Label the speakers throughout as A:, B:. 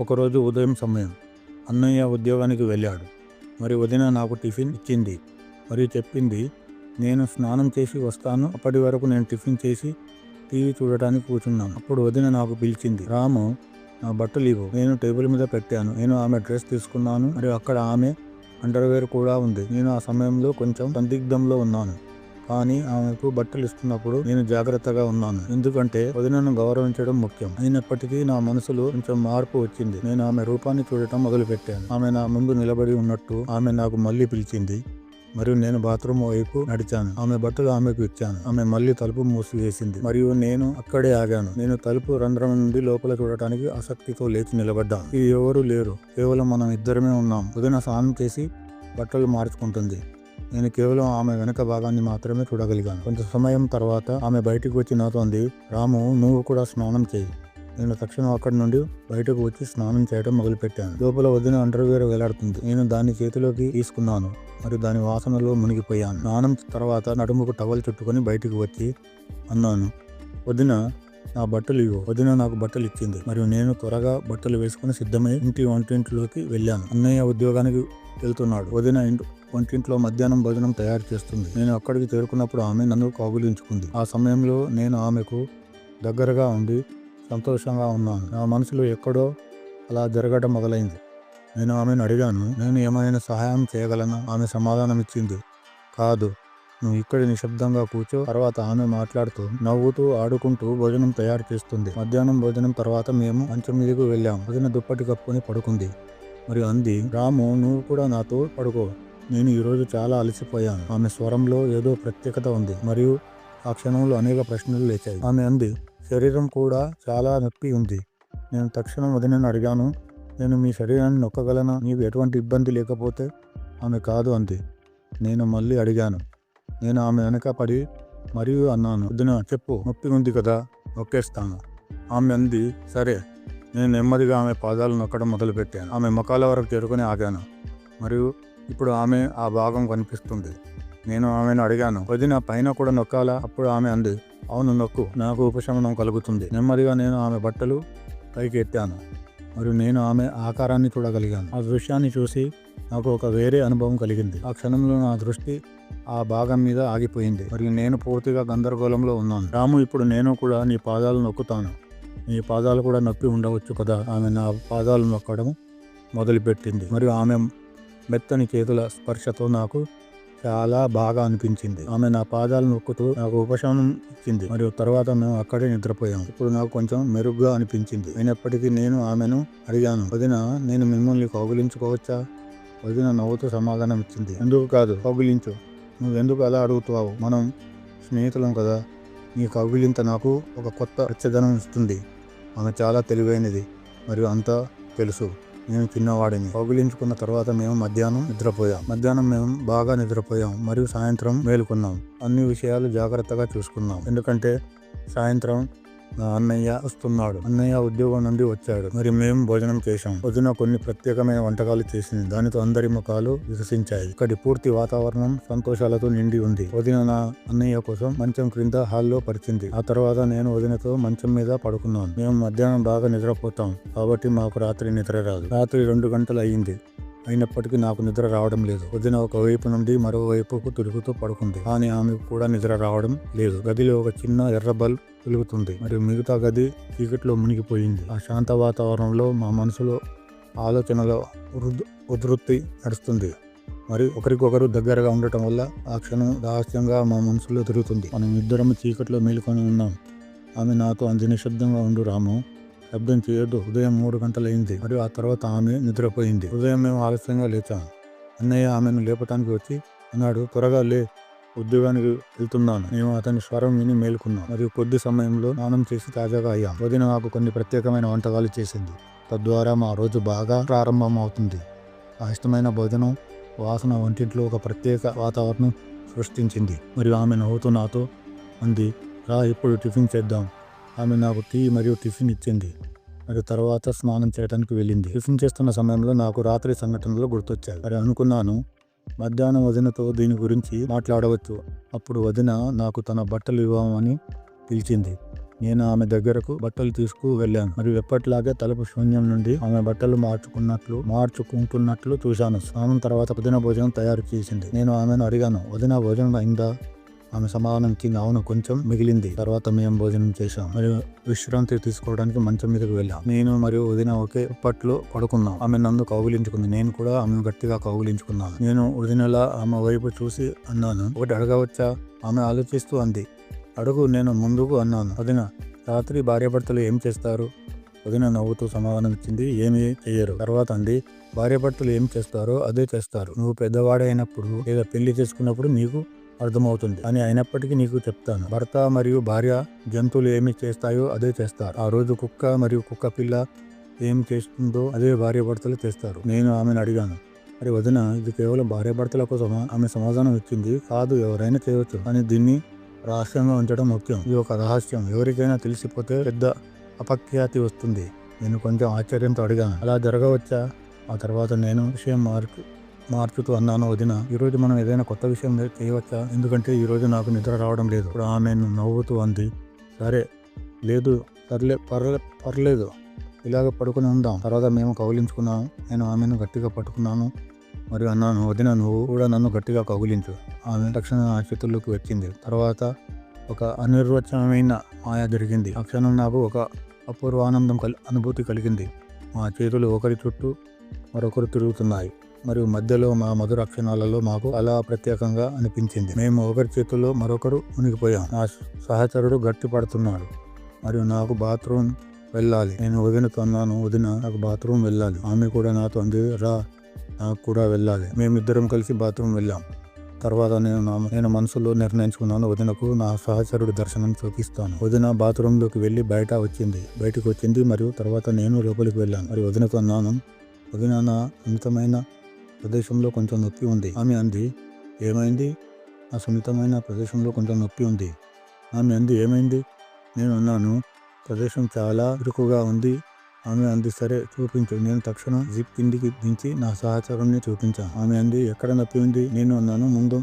A: ఒకరోజు ఉదయం సమయం అన్నయ్య ఉద్యోగానికి వెళ్ళాడు. మరి వదిన నాకు టిఫిన్ ఇచ్చింది. మరియు చెప్పింది నేను స్నానం చేసి వస్తాను. అప్పటి వరకు నేను టిఫిన్ చేసి టీవీ చూడటానికి కూర్చున్నాను. అప్పుడు వదిన నాకు పిలిచింది రాము నా బట్టలు ఇవ్వు. నేను టేబుల్ మీద పెట్టాను. నేను ఆమె డ్రెస్ తీసుకున్నాను. మరియు అక్కడ ఆమె అండర్వేర్ కూడా ఉంది. నేను ఆ సమయంలో కొంచెం సందిగ్ధంలో ఉన్నాను. కానీ ఆమెకు బట్టలు ఇస్తున్నప్పుడు నేను జాగ్రత్తగా ఉన్నాను. ఎందుకంటే వదినను గౌరవించడం ముఖ్యం. అయినప్పటికీ నా మనసులో కొంచెం మార్పు వచ్చింది. నేను ఆమె రూపాన్ని చూడటం మొదలుపెట్టాను. ఆమె నా ముందు నిలబడి ఉన్నట్టు ఆమె నాకు మళ్ళీ పిలిచింది. మరియు నేను బాత్రూమ్ వైపు నడిచాను. ఆమె బట్టలు ఆమెకు ఇచ్చాను. ఆమె మళ్ళీ తలుపు మూసివేసింది. మరియు నేను అక్కడే ఆగాను. నేను తలుపు రంధ్రం నుండి లోపల చూడటానికి ఆసక్తితో లేచి నిలబడ్డాను. ఇది ఎవరు లేరు. కేవలం మనం ఇద్దరమే ఉన్నాం. ఉదయం స్నానం చేసి బట్టలు మార్చుకుంటుంది. నేను కేవలం ఆమె వెనక భాగాన్ని మాత్రమే చూడగలిగాను. కొంత సమయం తర్వాత ఆమె బయటికి వచ్చి నాతో అంది రాము నువ్వు కూడా స్నానం చేయి. నేను తక్షణం అక్కడి నుండి బయటకు వచ్చి స్నానం చేయడం మొదలుపెట్టాను. లోపల వదిన అండర్వేర్ వేలాడుతుంది. నేను దాన్ని చేతిలోకి తీసుకున్నాను మరియు దాని వాసనలో మునిగిపోయాను. స్నానం తర్వాత నడుముకు టవల్ చుట్టుకొని బయటికి వచ్చి అన్నాను వదిన నా బట్టలు ఇవ్వు. వదిన నాకు బట్టలు ఇచ్చింది. మరియు నేను త్వరగా బట్టలు వేసుకుని సిద్ధమై ఇంటి వంటింట్లోకి వెళ్ళాను. అన్నయ్య ఉద్యోగానికి వెళ్తున్నాడు. వదిన ఇంటి వంటింట్లో మధ్యాహ్నం భోజనం తయారు చేస్తుంది. నేను అక్కడికి చేరుకున్నప్పుడు ఆమె నన్ను కౌగులించుకుంది. ఆ సమయంలో నేను ఆమెకు దగ్గరగా ఉండి సంతోషంగా ఉన్నాను. నా మనసులో ఎక్కడో అలా జరగడం మొదలైంది. నేను ఆమెను అడిగాను. నేను ఏమైనా సహాయం చేయగలనా? ఆమె సమాధానం ఇచ్చింది కాదు. నువ్వు ఇక్కడ నిశ్శబ్దంగా కూర్చో తర్వాత ఆమె మాట్లాడుతూ నవ్వుతూ ఆడుకుంటూ భోజనం తయారు చేస్తుంది. మధ్యాహ్నం భోజనం తర్వాత మేము మంచం మీదకు వెళ్ళాం. వదిన దుప్పటి కప్పుకొని పడుకుంది. మరియు అంది రాము నువ్వు కూడా నాతో పడుకో. నేను ఈరోజు చాలా అలసిపోయాను. ఆమె స్వరంలో ఏదో ప్రత్యేకత ఉంది. మరియు ఆ క్షణంలో అనేక ప్రశ్నలు లేచాయి. ఆమె అంది శరీరం కూడా చాలా నొప్పి ఉంది. నేను తక్షణం వదినని అడిగాను. నేను మీ శరీరాన్ని నొక్కగలనా? నీకు ఎటువంటి ఇబ్బంది లేకపోతే ఆమె కాదు అంది. నేను మళ్ళీ అడిగాను. నేను ఆమె వెనక పడి మరియు అన్నాను వద్దున చెప్పు నొప్పి ఉంది కదా నొక్కేస్తాను. ఆమె అంది సరే. నేను నెమ్మదిగా ఆమె పాదాలు నొక్కడం మొదలుపెట్టాను. ఆమె ముఖాల వరకు చేరుకొని ఆగాను. మరియు ఇప్పుడు ఆమె ఆ భాగం కనిపిస్తుంది. నేను ఆమెను అడిగాను వదిన పైన కూడా నొక్కాలా? అప్పుడు ఆమె అంది అవును నొక్కు. నాకు ఉపశమనం కలుగుతుంది. నెమ్మదిగా నేను ఆమె బట్టలు పైకి ఎత్తాను మరియు నేను ఆమె ఆకారాన్ని చూడగలిగాను. ఆ దృశ్యాన్ని చూసి నాకు ఒక వేరే అనుభవం కలిగింది. ఆ క్షణంలో నా దృష్టి ఆ భాగం మీద ఆగిపోయింది. మరియు నేను పూర్తిగా గందరగోళంలో ఉన్నాను. రాము ఇప్పుడు నేను కూడా నీ పాదాలు నొక్కుతాను. నీ పాదాలు కూడా నొప్పి ఉండవచ్చు కదా? ఆమె నా పాదాలు నొక్కడం మొదలుపెట్టింది. మరియు ఆమె మెత్తని చేతుల స్పర్శతో నాకు చాలా బాగా అనిపించింది. ఆమె నా పాదాలు నొక్కుతూ నాకు ఉపశమనం ఇచ్చింది. మరియు తర్వాత మేము అక్కడే నిద్రపోయాం ఇప్పుడు నాకు కొంచెం మెరుగ్గా అనిపించింది. అయినప్పటికీ నేను ఆమెను అడిగాను వదిన నేను మిమ్మల్ని కౌగిలించుకోవచ్చా? వదిన నవ్వుతూ సమాధానం ఇచ్చింది. ఎందుకు కాదు కౌగిలించు. నువ్వు ఎందుకు అలా అడుగుతావు మనం స్నేహితులం కదా. నీ కౌగిలింత నాకు ఒక కొత్త వెచ్చదనం ఇస్తుంది. ఆమె చాలా తెలివైనది. మరియు అంతా తెలుసు. మేము చిన్నవాడిని కౌగిలించుకున్న తర్వాత మేము మధ్యాహ్నం నిద్రపోయాం. మధ్యాహ్నం మేము బాగా నిద్రపోయాం మరియు సాయంత్రం మేలుకున్నాం. అన్ని విషయాలు జాగ్రత్తగా చూసుకున్నాం. ఎందుకంటే సాయంత్రం అన్నయ్య వస్తున్నాడు. అన్నయ్య ఉద్యోగం నుండి వచ్చాడు. మరి మేము భోజనం చేశాం. పొద్దున కొన్ని ప్రత్యేకమైన వంటకాలు చేసింది. దానితో అందరి ముఖాలు వికసించాయి. ఇక్కడి పూర్తి వాతావరణం సంతోషాలతో నిండి ఉంది. వదిన నా అన్నయ్య కోసం మంచం క్రింద హాల్లో పరిచింది. ఆ తర్వాత నేను వదినతో మంచం మీద పడుకున్నాను. మేము మధ్యాహ్నం బాగా నిద్రపోతాం. కాబట్టి మాకు రాత్రి నిద్ర రాదు. రాత్రి రెండు గంటలు అయ్యింది. అయినప్పటికీ నాకు నిద్ర రావడం లేదు. వదిన ఒక వైపు నుండి మరోవైపుకు తిరుగుతూ పడుకుంది. కానీ ఆమెకు కూడా నిద్ర రావడం లేదు. గదిలో ఒక చిన్న ఎర్ర బల్బ్ వెలుగుతుంది. మరియు మిగతా గది చీకట్లో మునిగిపోయింది. ఆ శాంత వాతావరణంలో మా మనసులో ఆలోచనలో ఉధృతి నడుస్తుంది. మరి ఒకరికొకరు దగ్గరగా ఉండటం వల్ల ఆ క్షణం రహస్యంగా మా మనసులో తిరుగుతుంది. మనం ఇద్దరం చీకట్లో మేలుకొని ఉన్నాం. ఆమె నాతో అంత నిశ్శబ్దంగా ఉండు రాము. శబ్దం చేయొద్దు. ఉదయం మూడు గంటలైంది. మరియు ఆ తర్వాత ఆమె నిద్రపోయింది. ఉదయం మేము ఆలస్యంగా లేచాం. అన్నయ్య ఆమెను లేపటానికి వచ్చి అన్నాడు త్వరగా లే ఉద్యోగానికి వెళ్తున్నాను. మేము అతని స్వరం విని మేలుకున్నాం. మరియు కొద్ది సమయంలో స్నానం చేసి తాజాగా అయ్యాం. వదిన నాకు కొన్ని ప్రత్యేకమైన వంటకాలు చేసింది. తద్వారా మా రోజు బాగా ప్రారంభం అవుతుంది ఆ ఇష్టమైన భోజనం వాసన వంటింట్లో ఒక ప్రత్యేక వాతావరణం సృష్టించింది. మరియు ఆమె నవ్వుతూ నాతో అంది రా ఇప్పుడు టిఫిన్ చేద్దాం. ఆమె నాకు టీ మరియు టిఫిన్ ఇచ్చింది. మరియు తర్వాత స్నానం చేయడానికి వెళ్ళింది. టిఫిన్ చేస్తున్న సమయంలో నాకు రాత్రి సంఘటనలు గుర్తొచ్చాయి. మరి అనుకున్నాను. మధ్యాహ్నం వదినతో దీని గురించి మాట్లాడవచ్చు. అప్పుడు వదిన నాకు తన బట్టలు ఇవ్వమని పిలిచింది. నేను ఆమె దగ్గరకు బట్టలు తీసుకు వెళ్ళాను. మరియు ఎప్పటిలాగే తలుపు శూన్యం నుండి ఆమె బట్టలు మార్చుకున్నట్లు మార్చుకుంటున్నట్లు చూశాను. స్నానం తర్వాత వదిన భోజనం తయారు చేసింది. నేను ఆమెను అడిగాను వదిన భోజనం అయిందా? ఆమె సమాధానం ఇచ్చింది అవును కొంచెం మిగిలింది. తర్వాత మేము భోజనం చేశాం. మరియు విశ్రాంతి తీసుకోవడానికి మంచం మీదకి వెళ్ళాం. నేను మరియు వదిన ఒకే పట్లో పడుకున్నాం. ఆమె నన్ను కౌగిలించుకుంది. నేను కూడా ఆమెను గట్టిగా కౌగిలించుకున్నాను. నేను వదినలా ఆమె వైపు చూసి అన్నాను ఒకటి అడగవచ్చా? ఆమె ఆలోచిస్తూ అంది అడుగు నేను ముందుకు అన్నాను. వదిన రాత్రి భార్యాభర్తలు ఏం చేస్తారు? వదిన నవ్వుతూ సమాధానం ఇచ్చింది ఏమి చేయరు తర్వాత అంది భార్యాభర్తలు ఏం చేస్తారో అదే చేస్తారు. నువ్వు పెద్దవాడైనప్పుడు లేదా పెళ్ళి చేసుకున్నప్పుడు నీకు అర్థమవుతుంది. అని అయినప్పటికీ నీకు చెప్తాను. భర్త మరియు భార్య జంతువులు ఏమి చేస్తాయో అదే చేస్తారు. ఆ రోజు కుక్క మరియు కుక్క పిల్ల ఏం చేస్తుందో అదే భార్య భర్తలు చేస్తారు. నేను ఆమెను అడిగాను. మరి వదిన ఇది కేవలం భార్య భర్తల కోసమా ఆమె సమాధానం ఇచ్చింది కాదు ఎవరైనా చేయవచ్చు అని దీన్ని రహస్యంగా ఉంచడం ముఖ్యం. ఇది ఒక రహస్యం. ఎవరికైనా తెలిసిపోతే పెద్ద అపఖ్యాతి వస్తుంది. నేను కొంచెం ఆశ్చర్యంతో అడిగాను. అలా జరగవచ్చా? ఆ తర్వాత నేను విషయం మార్పు మార్చుతూ అన్నాను వదిన ఈరోజు మనం ఏదైనా కొత్త విషయం చేయవచ్చా? ఎందుకంటే ఈరోజు నాకు నిద్ర రావడం లేదు. ఇప్పుడు ఆమె నవ్వుతూ అంది సరే లేదు సర్లే పర్లే పర్లేదు ఇలాగ పడుకుని ఉందాం. తర్వాత మేము కౌలించుకున్నాం నేను ఆమెను గట్టిగా పట్టుకున్నాను మరియు అన్నాను వదిన నువ్వు కూడా నన్ను గట్టిగా కౌగిలించు. ఆమె తక్షణ నా చేతుల్లోకి వచ్చింది. తర్వాత ఒక అనిర్వచనమైన మాయ జరిగింది. ఆ క్షణం నాకు ఒక అపూర్వ ఆనందం కలి అనుభూతి కలిగింది. మా చేతులు ఒకరి చుట్టూ మరొకరు తిరుగుతున్నాయి. మరియు మధ్యలో మా మధుర క్షణాలలో మాకు అలా ప్రత్యేకంగా అనిపించింది. మేము ఒకరి చేతుల్లో మరొకరు మునిగిపోయాం. నా సహచరుడు గట్టి పడుతున్నాడు మరియు నాకు బాత్రూమ్ వెళ్ళాలి. నేను వదినతో అన్నాను వదిన నాకు బాత్రూమ్ వెళ్ళాలి. ఆమె కూడా నాతో అంది రా నాకు కూడా వెళ్ళాలి. మేమిద్దరం కలిసి బాత్రూమ్ వెళ్ళాం. తర్వాత నేను నా నేను మనసులో నిర్ణయించుకున్నాను వదినకు నా సహచరుడు దర్శనం చూపిస్తాను. వదిన బాత్రూంలోకి వెళ్ళి బయట వచ్చింది. బయటకు వచ్చింది మరియు తర్వాత నేను లోపలికి వెళ్ళాను. మరి వదినకు అన్నాను వదిన నా అమితమైన ప్రదేశంలో కొంచెం నొప్పి ఉంది. ఆమె అంది ఏమైంది? ఆ సున్నితమైన ప్రదేశంలో కొంచెం నొప్పి ఉంది. ఆమె అంది ఏమైంది? నేను అన్నాను ప్రదేశం చాలా ఇరుకుగా ఉంది. ఆమె అంది సరే చూపించు. నేను తక్షణం జిప్ కిందికి దించి నా సహచరుణ్ణి చూపించాను ఆమె అంది ఎక్కడ నొప్పి ఉంది? నేను అన్నాను ముందు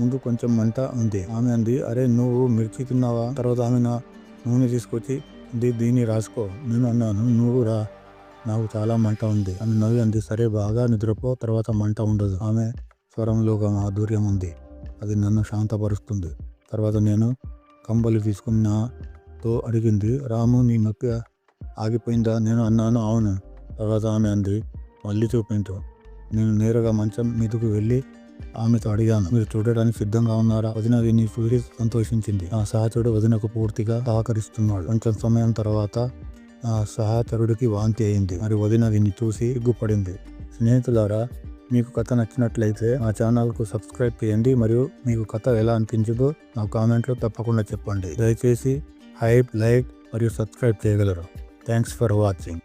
A: ముందు కొంచెం మంట ఉంది. ఆమె అంది అరే నువ్వు మిర్చి తిన్నావా? తర్వాత ఆమె నా నూనె తీసుకొచ్చి దీన్ని రాసుకో. నేను అన్నాను నువ్వు రా. నాకు చాలా మంట ఉంది. ఆమె నవ్వి అంది. సరే బాగా నిద్రపో. తర్వాత మంట ఉండదు. ఆమె స్వరంలో ఒక మాధుర్యం ఉంది. అది నన్ను శాంతపరుస్తుంది. తర్వాత నేను కంబలు తీసుకున్నాతో అడిగింది. రాము నీ నొప్పి ఆగిపోయిందా? నేను అన్నాను. అవును. తర్వాత ఆమె అంది. మళ్ళీ చూపించు. నేను నేరుగా మంచం మీదకు వెళ్ళి ఆమెతో అడిగాను. మీరు చూడడానికి సిద్ధంగా ఉన్నారా? వదిన నీ సూర్య సంతోషించింది. ఆ సహచరుడు వదినకు పూర్తిగా సహకరిస్తున్నాడు. కొంచెం సమయం తర్వాత ఆ సహచరుడికి వాంతి అయింది. మరి వదిన దీన్ని చూసి సిగ్గుపడింది. స్నేహితులారా మీకు కథ నచ్చినట్లయితే మా ఛానల్కు సబ్స్క్రైబ్ చేయండి మరియు మీకు కథ ఎలా అనిపించిందో నా కామెంట్లో తప్పకుండా చెప్పండి. దయచేసి హైప్ లైక్ మరియు సబ్స్క్రైబ్ చేయగలరు. Thanks for watching.